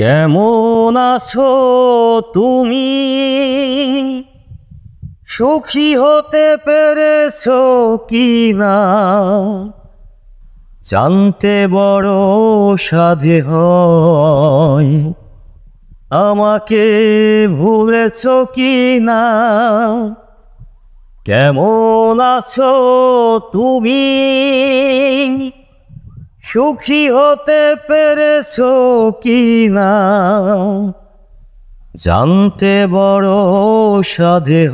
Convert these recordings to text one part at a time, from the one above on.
কেমন আছো তুমি? সুখী হতে পেরেছ কি না জানতে বড় সাধে হয়। আমাকে ভুলেছ কি না কেমন আছো তুমি? সুখী হতে পেরেছ কি না জানতে বড় সাধে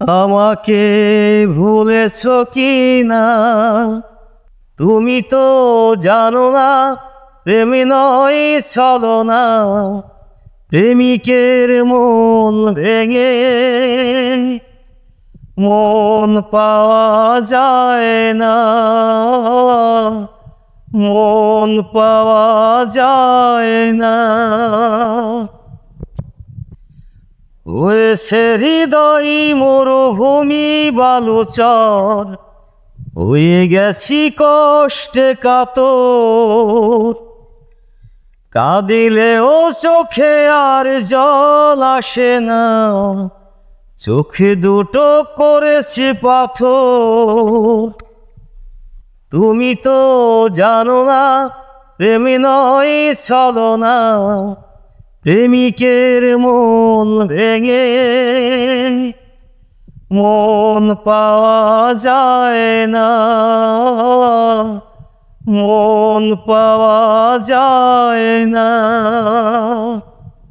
আমাকে ভুলেছ কি না তুমি তো জানো না, প্রেমী নয় চলো না। প্রেমিকের মন ভেঙে মন পাওয়া যায় না। মন পাওয়া যায় না। হয়েছে হৃদয় মরুভূমি বালুচর হয়ে গেছি কষ্টে কাতর। কাঁদিলেও চোখে আর জল আসে না। চোখে দুটো করেছে পাথর। তুমি তো জানো না, প্রেমী নয় চলো না প্রেমিকের মন ভেঙে। মন পাওয়া যায় না, মন পাওয়া যায় না।